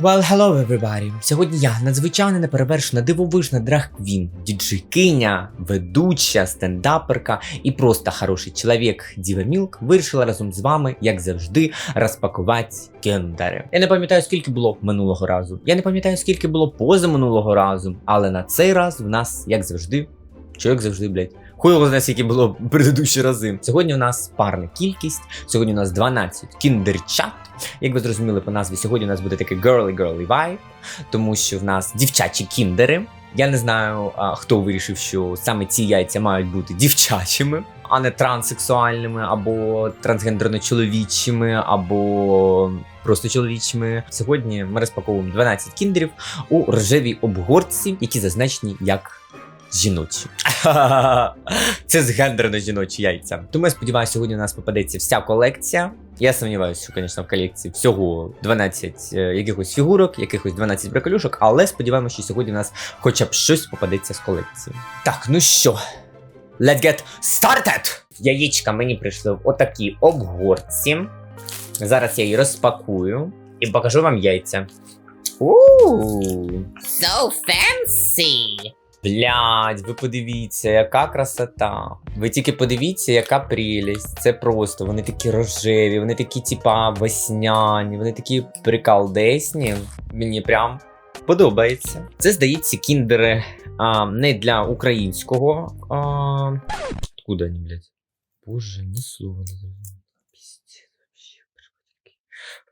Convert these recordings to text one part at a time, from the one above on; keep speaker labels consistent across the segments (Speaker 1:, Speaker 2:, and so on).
Speaker 1: Well, hello everybody! Сьогодні я надзвичайно неперевершена дивовижна драг-квін, діджейкиня, ведуча, стендаперка і просто хороший чоловік Діва Мілк вирішила разом з вами, як завжди, розпакувати кендери. Я не пам'ятаю, скільки було минулого разу. Я не пам'ятаю, скільки було позаминулого разу, але на цей раз в нас, як завжди, як завжди, блять. Хуй його знає, скільки було предыдущі рази. Сьогодні у нас парна кількість, сьогодні у нас 12 кіндерчат. Як ви зрозуміли по назві, сьогодні у нас буде такий girly-girly vibe, тому що в нас дівчачі кіндери. Я не знаю, хто вирішив, що саме ці яйця мають бути дівчачими, а не транссексуальними, або трансгендерно-чоловічими, або просто чоловічими. Сьогодні ми розпаковуємо 12 кіндерів у рожевій обгорці, які зазначені як жіночі. Це з гендерно жіночі яйця. Тому я сподіваюся, сьогодні у нас попадеться вся колекція. Я сумніваюся, що, звісно, в колекції всього 12 е, якихось фігурок, якихось 12 приколюшок, але сподіваємося, що сьогодні у нас хоча б щось попадеться з колекції. Так, ну що, let's get started! Яєчка мені прийшли в отакій обгорці. Зараз я її розпакую і покажу вам яйця. Ууу!
Speaker 2: So fancy.
Speaker 1: Блядь, ви подивіться, яка красота. Ви тільки подивіться, яка прелість. Це просто вони такі рожеві, вони такі, типа, весняні, вони такі прикалдесні. Мені прям подобається. Це здається, кіндери а, не для українського. А... Откуда вони, блядь? Боже, ні слова не зрозуміло.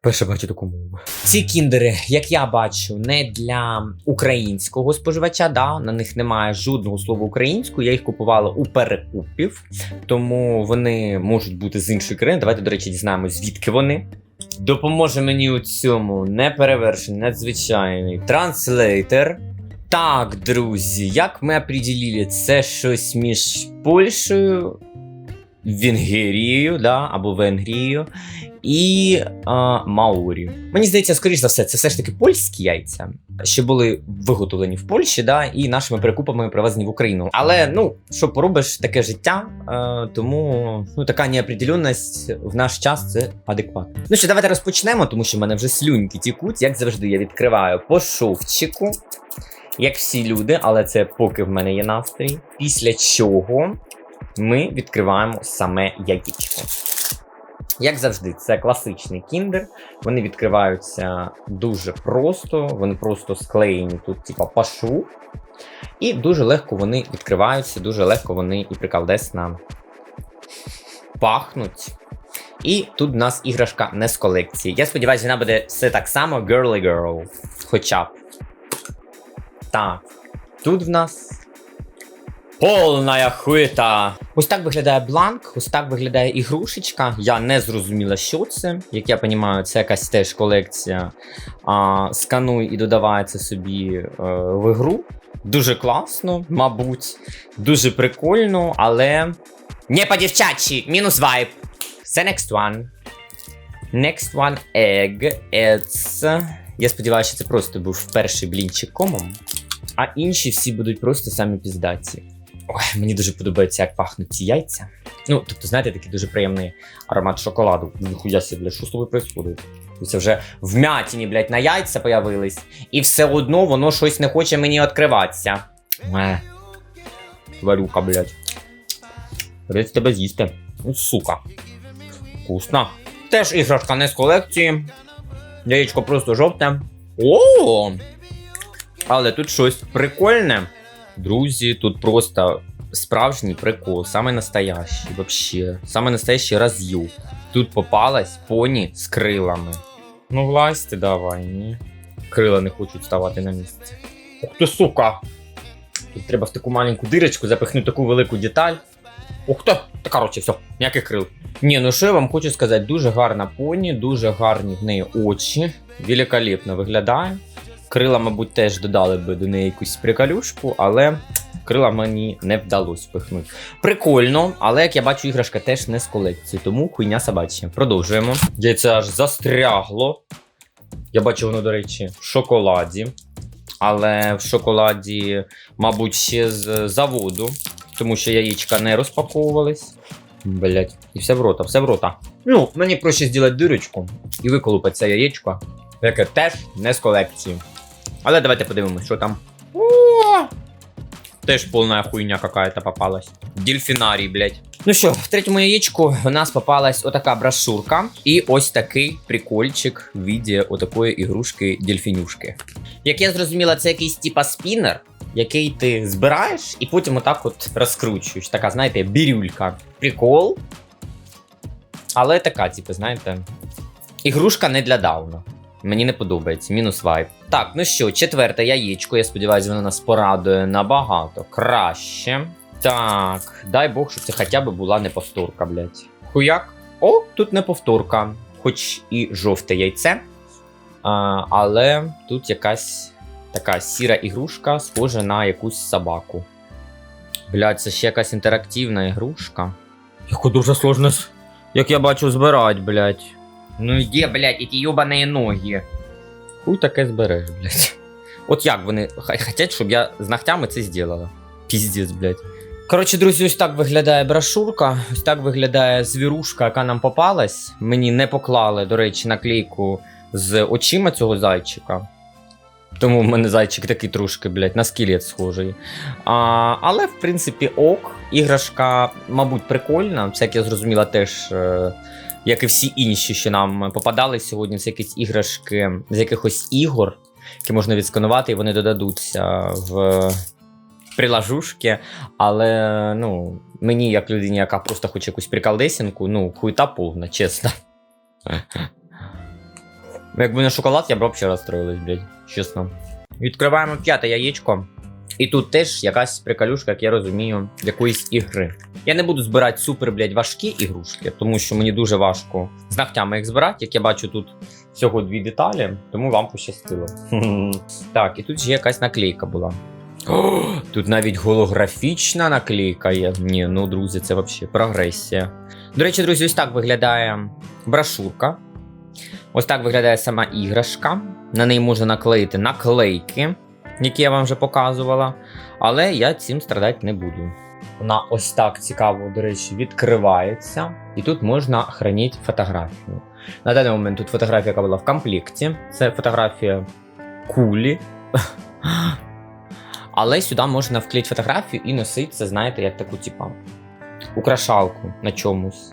Speaker 1: Перше бачу таку мову. Ці кіндери, як я бачу, не для українського споживача. Да? На них немає жодного слова українською. Я їх купувала у перекупів, тому вони можуть бути з іншої країни. Давайте, до речі, дізнаємось, звідки вони. Допоможе мені у цьому неперевершений, надзвичайний транслейтер. Так, друзі, як ми определили, це щось між Польщею, Венгерією, да, або Венгрією і а, Маурі. Мені здається, скоріш за все, це все ж таки польські яйця, що були виготовлені в Польщі, да, і нашими перекупами привезені в Україну. Але ну що поробиш, таке життя, е, тому ну така неопределенність в наш час це адекватно. Ну що, давайте розпочнемо, тому що в мене вже слюньки тікуть. Як завжди, я відкриваю по шовчику. Як всі люди, але це поки в мене є настрій. Після чого ми відкриваємо саме яєчко. Як завжди, це класичний кіндер. Вони відкриваються дуже просто, вони просто склеєні тут, типа пашу. І дуже легко вони відкриваються, дуже легко вони і прикалдесно пахнуть. І тут в нас іграшка не з колекції. Я сподіваюся, вона буде все так само girly girl. Хоча б. Так. Тут в нас Повна хуйта. Ось так виглядає бланк, ось так виглядає ігрушечка. Я не зрозуміла, що це. Як я розумію, це якась теж колекція. А, Скануй і додавається собі е, в ігру. Дуже класно, мабуть, дуже прикольно, але. Не по дівчачі, мінус вайп. Це next one. Next one egg. It's... Я сподіваюся, що це просто був перший блінчик комом. А інші всі будуть просто самі піздаті. Ой, мені дуже подобається, як пахнуть ці яйця. Ну, тобто, знаєте, такий дуже приємний аромат шоколаду. Ніхуя себе, блядь, що з тобою відбувається? Це вже вмятіні, блядь, на яйця появились, і все одно воно щось не хоче мені відкриватися. Тварюка, блядь. Придеться тебе з'їсти. Ну, сука. Вкусно. Теж іграшка не з колекції. Яєчко просто жовте. О! Але тут щось прикольне. Друзі, тут просто справжній прикол, саме настоящий, вообще. Саме настоящий раз'юб. Тут попалась поні з крилами. Ну, власти давай, ні. Крила не хочуть ставати на місце. Ух ти, сука! Тут треба в таку маленьку дирочку запихнути таку велику деталь. Ух ти! Та коротше, все, ніяких крил. Ні, ну що я вам хочу сказати, дуже гарна поні, дуже гарні в неї очі. Великолепно виглядає. Крила, мабуть, теж додали би до неї якусь приколюшку, але крила мені не вдалося пихнути. Прикольно, але як я бачу, іграшка теж не з колекції, тому хуйня собача. Продовжуємо. Яйце аж застрягло. Я бачу воно, до речі, в шоколаді. Але в шоколаді, мабуть, ще з заводу, тому що яєчка не розпаковувались. Блять, і все в рота, все в рота. Ну, мені проще зробити дирочку і виколупати це яєчко. яке теж не з колекції. Але давайте подивимось, що там. О! Теж повна хуйня какая-то попалась. Дельфінарій, блядь. Ну що, в третьому яєчку у нас попалась отака брошурка і ось такий прикольчик в віді отакої ігрушки дельфінюшки. Як я зрозуміла, це якийсь типа спінер, який ти збираєш і потім отак от розкручуєш. Така, знаєте, бірюлька. Прикол. Але така, типу, знаєте, ігрушка не для дауна. Мені не подобається, мінус вайб. Так, ну що, четверте яєчко. Я сподіваюся, воно нас порадує набагато краще. Так, дай Бог, щоб це хоча б була не повторка, блядь. Хуяк. О, тут не повторка. Хоч і жовте яйце. А, але тут якась така сіра ігрушка, схожа на якусь собаку. Блядь, це ще якась інтерактивна ігрушка. Яку дуже сложно, як я бачу, збирати, блядь. Ну є, блядь, ті йобані ноги. Хуй таке збереш, блядь. От як вони х- хотять, щоб я з ногтями це зробила. Піздець, блядь. Коротше, друзі, ось так виглядає брошурка, ось так виглядає звірушка, яка нам попалась. Мені не поклали, до речі, наклейку з очима цього зайчика. Тому в мене зайчик такий трошки, блядь, на скелет схожий. А, але, в принципі, ок. Іграшка, мабуть, прикольна. Це, як я зрозуміла, теж. Е- як і всі інші, що нам попадали сьогодні, це якісь іграшки з якихось ігор, які можна відсканувати, і вони додадуться в прилажушки. Але ну, мені, як людині, яка просто хоче якусь приколдесінку, ну, хуйта повна, чесно. Якби не шоколад, я б взагалі розстроїлась, блядь, чесно. Відкриваємо п'яте яєчко. І тут теж якась приколюшка, як я розумію, якоїсь ігри. Я не буду збирати супер, блядь, важкі ігрушки, тому що мені дуже важко з ногтями їх збирати. Як я бачу, тут всього дві деталі, тому вам пощастило. так, і тут ще якась наклейка була. О, тут навіть голографічна наклейка є. Ні, ну друзі, це взагалі прогресія. До речі, друзі, ось так виглядає брошурка. Ось так виглядає сама іграшка. На неї можна наклеїти наклейки, які я вам вже показувала. Але я цим страдати не буду. Вона ось так цікаво, до речі, відкривається. І тут можна хранити фотографію. На даний момент тут фотографія, яка була в комплекті. Це фотографія кулі. Але сюди можна вклеїти фотографію і носити це, знаєте, як таку, типа, украшалку на чомусь.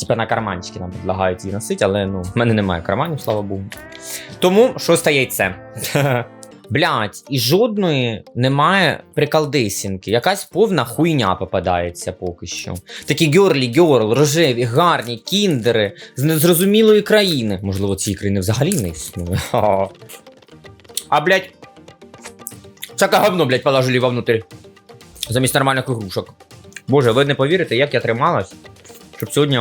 Speaker 1: Типа на карманчики нам предлагають її носити, але ну, в мене немає карманів, слава Богу. Тому шосте яйце. Блять, і жодної немає прикалдесінки. Якась повна хуйня попадається поки що. Такі гьорлі, гьорл, рожеві, гарні, кіндери з незрозумілої країни. Можливо, цієї країни взагалі не існує. А, блять, всяке говно, блять, положили вовнутрь. Замість нормальних ігрушок. Боже, ви не повірите, як я трималась, щоб сьогодні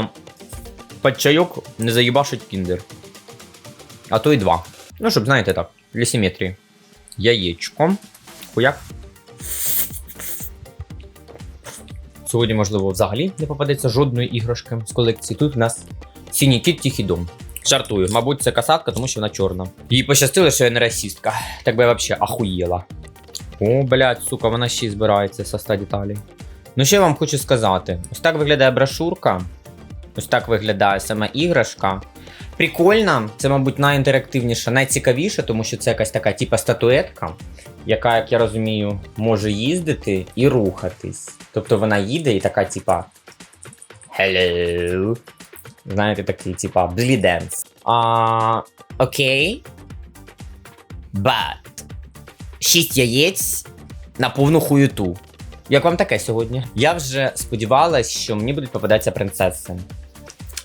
Speaker 1: під чайок не заїбашить кіндер. А то й два. Ну, щоб, знаєте так, для симетрії. Яєчко. Хуяк. Сьогодні, можливо, взагалі не попадеться жодної іграшки з колекції. Тут у нас синій кіт тихий дом. Жартую, мабуть, це касатка, тому що вона чорна. Їй пощастило, що я не расістка. Так би я взагалі ахуєла. О, блядь, сука, вона ще збирається со 100 деталей. Ну, що я вам хочу сказати? Ось так виглядає брошурка. Ось так виглядає сама іграшка. Прикольна, це, мабуть, найінтерактивніша, найцікавіша, тому що це якась така типа статуетка, яка, як я розумію, може їздити і рухатись. Тобто вона їде і така, типа. Hello. Знаєте, такий, типа, бліденс. Окей. But. Шість яєць на повну хуєту. Як вам таке сьогодні? Я вже сподівалась, що мені будуть попадатися принцеси.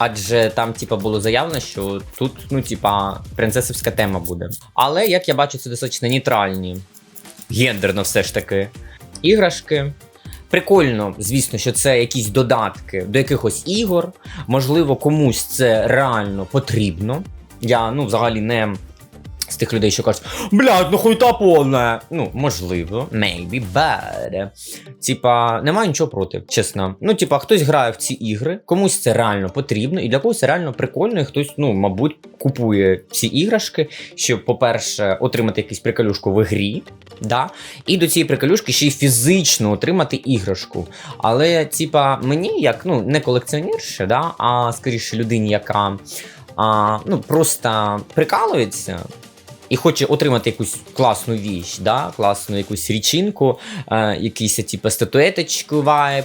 Speaker 1: Адже там, типа, було заявлено, що тут, ну, типа, принцесівська тема буде. Але, як я бачу, це достатньо нейтральні. Гендерно все ж таки. Іграшки. Прикольно, звісно, що це якісь додатки до якихось ігор. Можливо, комусь це реально потрібно. Я, ну, взагалі не з тих людей, що кажуть, блядь, ну хуйта повна. Ну, можливо, maybe, but. Типа, немає нічого проти, чесно. Ну, типа, хтось грає в ці ігри, комусь це реально потрібно, і для когось це реально прикольно, і хтось, ну, мабуть, купує ці іграшки, щоб, по-перше, отримати якусь приколюшку в грі. Да? І до цієї приколюшки ще й фізично отримати іграшку. Але, типа, мені, як ну, не колекціонерше, да, а скоріше людині, яка а, ну, просто прикалується. І хоче отримати якусь класну віч, да? класну якусь річинку, е, якийсь типу, статуеточку вайб.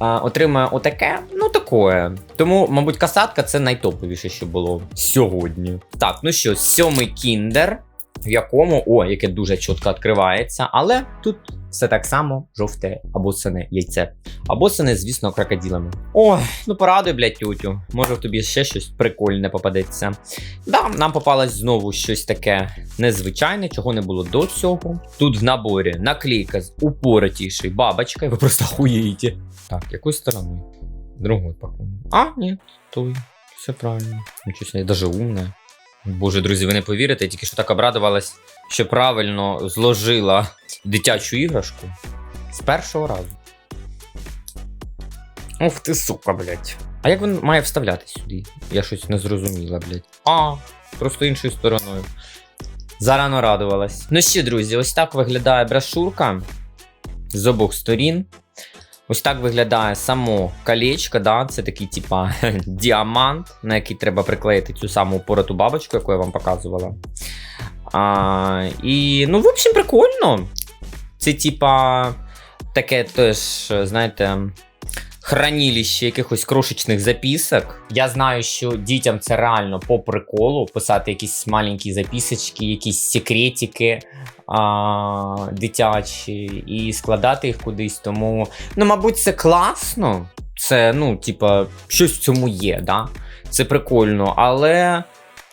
Speaker 1: Е, отримає отаке, ну такое. Тому, мабуть, касатка це найтоповіше, що було сьогодні. Так, ну що, сьомий кіндер, в якому, о, яке дуже чітко відкривається, але тут все так само жовте або сине яйце. Або сине, звісно, крокодилами. Ой, ну порадуй, блядь, тютю. Може тобі ще щось прикольне попадеться. Да, нам попалось знову щось таке незвичайне, чого не було до цього. Тут в наборі наклейка з упоротішою бабочкою. Ви просто охуєєте. Так, якою стороною? Другою, походу. А, ні, той. Все правильно. Нічого собі, даже умне. Боже, друзі, ви не повірите, я тільки що так обрадувалась, що правильно зложила дитячу іграшку з першого разу. Ух ти, сука, блядь. А як він має вставляти сюди? Я щось не зрозуміла, блядь. А, просто іншою стороною. Зарано радувалась. Ну що, друзі, ось так виглядає брошурка з обох сторін. Ось так виглядає само колечко, да? це такий, типа, діамант, на який треба приклеїти цю саму упороту бабочку, яку я вам показувала. А, і, ну, в общем, прикольно. Це, типа, таке теж, знаєте, хранилище якихось крошечних записок. Я знаю, що дітям це реально по приколу писати якісь маленькі записочки, якісь секретики а, дитячі і складати їх кудись. Тому, ну, мабуть, це класно. Це, ну, типа, щось в цьому є, да? Це прикольно, але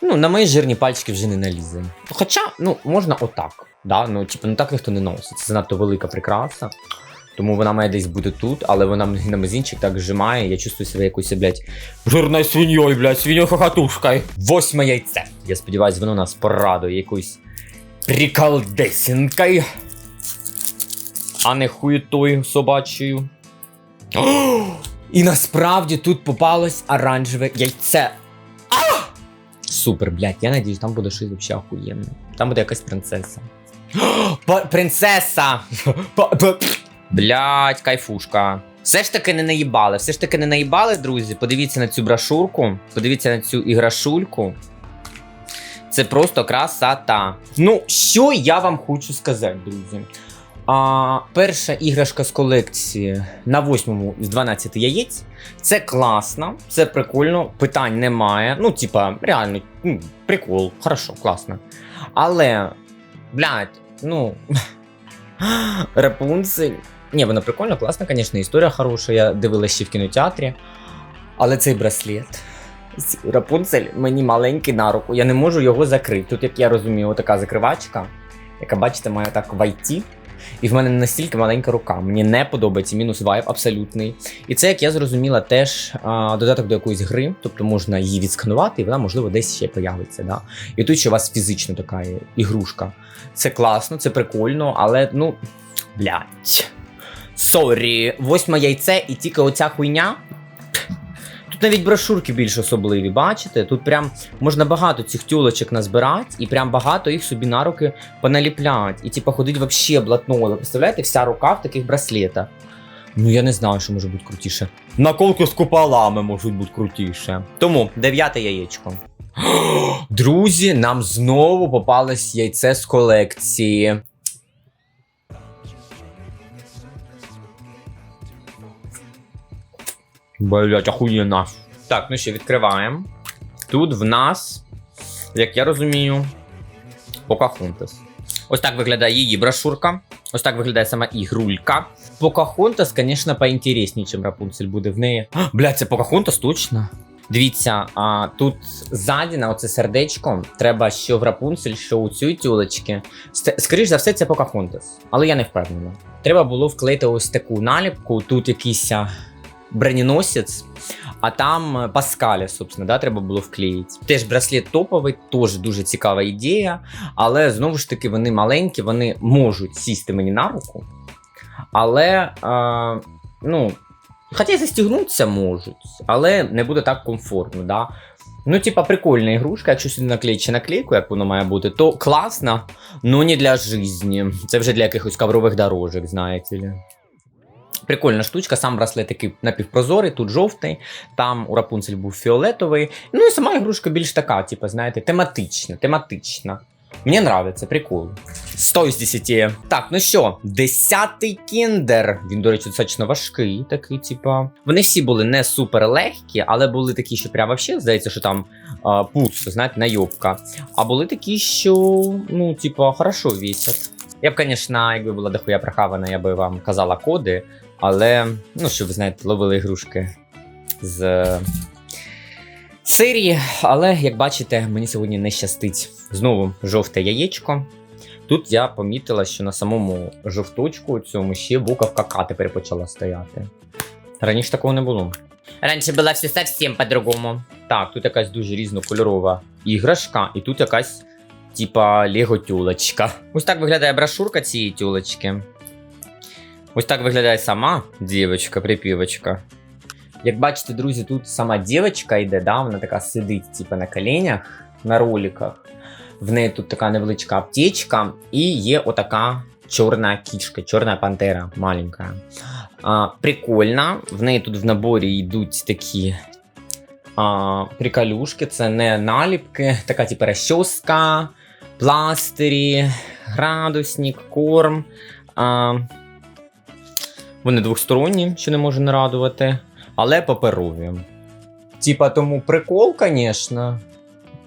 Speaker 1: ну, на мої жирні пальчики вже не налізе. Хоча, ну, можна отак. Да? Ну, типу, ну так ніхто не носить. Це занадто велика прикраса. Тому вона має десь бути тут, але вона на мизинчик так зжимає. Я чувствую себе якоюсь, блядь, жирною свиньою, блядь, свиньою хохотушкою. Восьме яйце. Я сподіваюся, воно нас порадує якоюсь приколдесінкою. А не хуєтою собачою. І насправді тут попалось оранжеве яйце. А! Супер, блядь, я надіюсь, там буде щось вообще охуєнне. Там буде якась принцеса. Принцеса! Па- кайфушка. Все ж таки не наїбали, все ж таки не наїбали, друзі. Подивіться на цю брошурку, подивіться на цю іграшульку. Це просто красота. Ну, що я вам хочу сказати, друзі. А, перша іграшка з колекції на восьмому з 12 яєць. Це класно, це прикольно, питань немає. Ну, типа, реально, ну, прикол, хорошо, класно. Але, блядь, ну. Рапунцель. Ні, вона прикольна, класна, звісно, історія хороша. Я дивилася ще в кінотеатрі. Але цей браслет. Рапунцель мені маленький на руку, я не можу його закрити. Тут, як я розумію, така закривачка, яка, бачите, має так вайти. І в мене настільки маленька рука. Мені не подобається мінус вайб абсолютний. І це, як я зрозуміла, теж а, додаток до якоїсь гри, тобто можна її відсканувати, і вона, можливо, десь ще появиться. Да? І тут ще у вас фізично така ігрушка. Це класно, це прикольно, але ну. Блять. Сорі, восьме яйце і тільки оця хуйня. Тут навіть брошурки більш особливі, бачите? Тут прям можна багато цих тюлочок назбирати, і прям багато їх собі на руки поналіплять. І типа ходить вообще блатно. Представляєте, вся рука в таких браслетах. Ну я не знаю, що може бути крутіше. Наколки з куполами можуть бути крутіше. Тому дев'яте яєчко. Друзі, нам знову попалось яйце з колекції. Блять, охуєнна. Так, ну що, відкриваємо. Тут в нас, як я розумію, Покахонтас. Ось так виглядає її брошурка. Ось так виглядає сама ігрулька. Покахонтас, звісно, поінтересніше, ніж Рапунцель буде в неї. А, Блядь, це Покахонтас точно. Дивіться, а, тут ззаді на оце сердечко треба що в Рапунцель, що у цій тюлечки. Скоріше за все, це Покахонтас. Але я не впевнена. Треба було вклеїти ось таку наліпку. Тут якийсь а, броненосець, а там е, Паскаля, собственно, да, треба було вклеїти. Теж браслет топовий, теж дуже цікава ідея. Але знову ж таки, вони маленькі, вони можуть сісти мені на руку. Але, е, ну, хоча й застігнутися можуть, але не буде так комфортно. Да? Ну, типа, прикольна ігрушка, якщо сюди наклеїть наклейку, як воно має бути, то класно, но не для житті. Це вже для якихось коврових дорожок, знаєте ли. Прикольна штучка, сам браслет такий напівпрозорий, тут жовтий, там у Рапунцель був фіолетовий. Ну і сама ігрушка більш така, типу, знаєте, тематична, тематична. Мені нравиться, прикол. 100 з 10. Так, ну що, десятий кіндер. Він, до речі, достатньо важкий, такий, типа. Вони всі були не супер легкі, але були такі, що прям вообще, здається, що там а, пусто, знаєте, найобка. А були такі, що, ну, типа, хорошо вісять. Я б, звісно, якби була дохуя прохавана, я би вам казала коди, але, ну, щоб ви знаєте, ловили ігрушки з е, серії. Але, як бачите, мені сьогодні не щастить. Знову жовте яєчко. Тут я помітила, що на самому жовточку цьому ще буковка К тепер почала стояти. Раніше такого не було.
Speaker 2: Раньше было все совсем по-другому.
Speaker 1: Так, тут якась дуже різнокольорова іграшка, і тут якась, типа, лего тюлечка. Ось так виглядає брошурка цієї тюлечки. Ось так виглядає сама дівчинка, припівочка. Як бачите, друзі, тут сама дівчинка йде, да, вона така сидить, типа, на коленях, на роликах. В неї тут така невеличка аптечка, і є отака чорна кішка, чорна пантера маленька. А, прикольно. В неї тут в наборі йдуть такі а, приколюшки, це не наліпки, така типу розчоска, пластирі, градусник, корм. А, вони двосторонні, що не може не радувати, але паперові. Типа, тому прикол, звісно.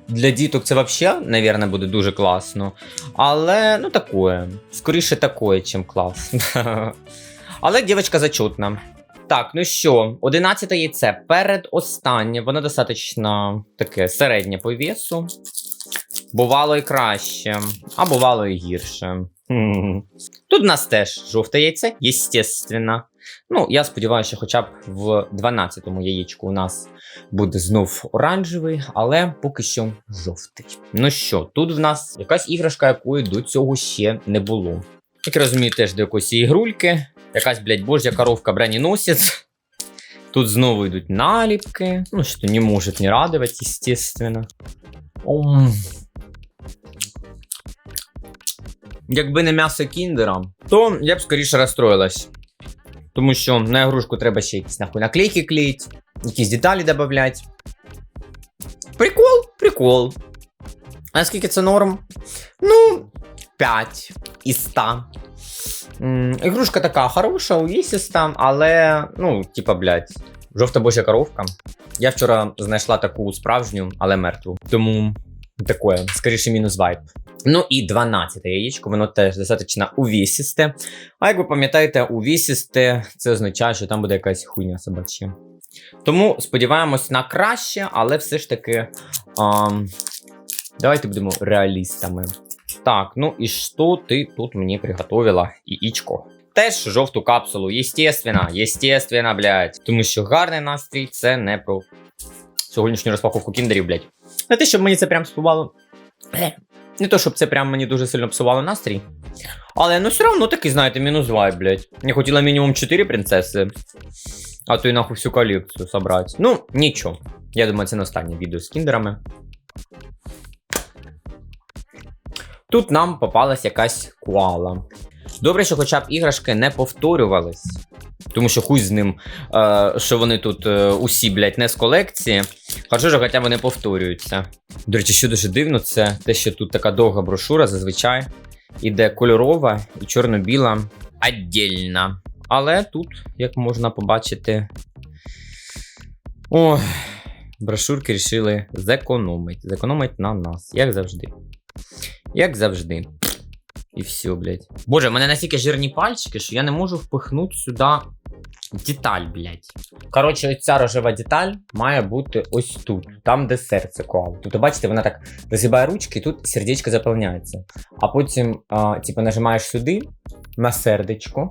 Speaker 1: Для діток це взагалі, мабуть, буде дуже класно. Але, ну, такое. Скоріше такое, чим клас. Але дівчинка зачутна. Так, ну що, 11 яйце передостаннє, воно достатньо таке середнє по весу. Бувало і краще, а бувало і гірше. Тут в нас теж жовте яйце, естественно. Ну, я сподіваюся, що хоча б в 12-му яєчку у нас буде знов оранжевий, але поки що жовтий. Ну що, тут в нас якась іграшка, якої до цього ще не було. Як я розумію, теж до якоїсь ігрульки. Якась, блядь, божья коровка броненосец. Тут знову йдуть наліпки. Ну, що не може не радувати, естественно. Якби не м'ясо кіндера, то я б скоріше розстроїлась. Тому що на ігрушку треба ще якісь нахуй наклейки клеїть, якісь деталі додавати. Прикол, прикол. А скільки це норм? Ну, 5 із 100. Ігрушка така хороша, увісіста, але, ну, типа, блядь, жовта божа коровка. Я вчора знайшла таку справжню, але мертву. Тому таке, скоріше мінус вайп. Ну і 12 яєчко, воно теж достатньо увісісте. А як ви пам'ятаєте, увісісте це означає, що там буде якась хуйня собача. Тому сподіваємось на краще, але все ж таки. ам, давайте будемо реалістами. Так, ну і що ти тут мені приготовила, Іічко? Теж жовту капсулу, естественно, естественно, блядь. Тому що гарний настрій це не про сьогоднішню розпаковку кіндерів, блядь. Не те, щоб мені це прям співало. Не то, щоб це прям мені дуже сильно псувало настрій. Але ну все одно такий, знаєте, мінус вайб, блядь. Я хотіла мінімум 4 принцеси. А то й нахуй всю колекцію собрати. Ну, нічого. Я думаю, це не останнє відео з кіндерами. Тут нам попалась якась коала. Добре, що хоча б іграшки не повторювались. Тому що хуй з ним, е, що вони тут е, усі, блядь, не з колекції. Хорошо, що хоча б не повторюються. До речі, що дуже дивно, це те, що тут така довга брошура зазвичай іде кольорова і чорно-біла віддільно. Але тут, як можна побачити. Ой, брошурки рішили зекономити. Зекономити на нас, як завжди. Як завжди. І все, блядь. Боже, в мене настільки жирні пальчики, що я не можу впихнути сюди деталь, блядь. Коротше, ось ця рожева деталь має бути ось тут, там, де серце коал. Тут, бачите, вона так розгибає ручки, і тут сердечко заповняється. А потім, а, типу, нажимаєш сюди на сердечко.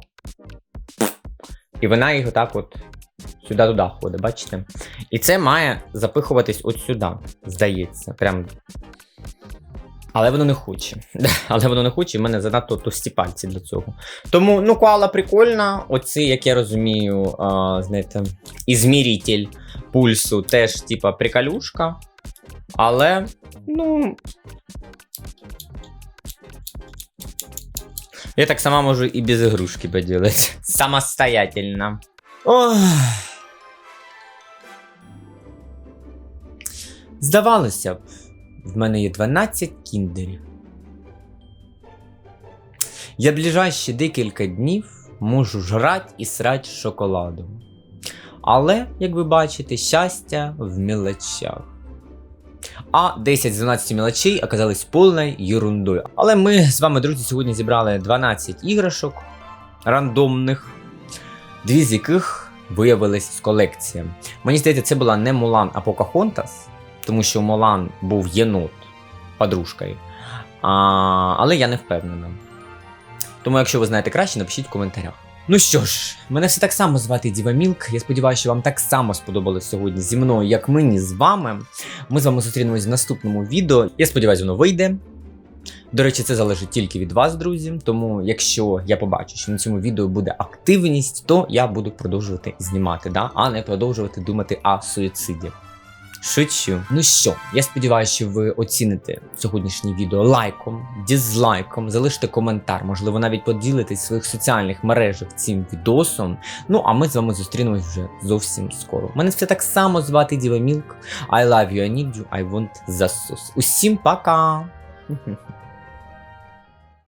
Speaker 1: І вона його так от сюди-туди ходить, бачите? І це має запихуватись от сюди, здається. Прям але воно не хоче. Але воно не хоче, в мене занадто товсті пальці для цього. Тому, ну, коала прикольна. Оцей, як я розумію, а, знаєте, ізміритель пульсу теж, типа, приколюшка. Але, ну. Я так сама можу і без ігрушки поділити. Самостоятельно. Ох. Здавалося б, в мене є 12 кіндерів. Я ближайші декілька днів можу жрать і срать шоколадом. Але, як ви бачите, щастя в мілочах. А 10 з 12 мілочей оказались повною ерундою. Але ми з вами, друзі, сьогодні зібрали 12 іграшок рандомних, дві з яких виявились з колекції. Мені здається, це була не Мулан, а Покахонтас, тому що Мулан був єнот подружкою. А, але я не впевнена. Тому, якщо ви знаєте краще, напишіть в коментарях. Ну що ж, мене все так само звати Діва Мілк. Я сподіваюся, що вам так само сподобалось сьогодні зі мною, як мені з вами. Ми з вами зустрінемось в наступному відео. Я сподіваюся, воно вийде. До речі, це залежить тільки від вас, друзі. Тому, якщо я побачу, що на цьому відео буде активність, то я буду продовжувати знімати, да? а не продовжувати думати о суїциді. Шучу. Ну що, я сподіваюся, що ви оціните сьогоднішнє відео лайком, дізлайком, залиште коментар, можливо, навіть поділитесь в своїх соціальних мережах цим відосом. Ну а ми з вами зустрінемось вже зовсім скоро. Мене все так само звати Діва Мілк. I love you, I need you, I want the. Усім пока!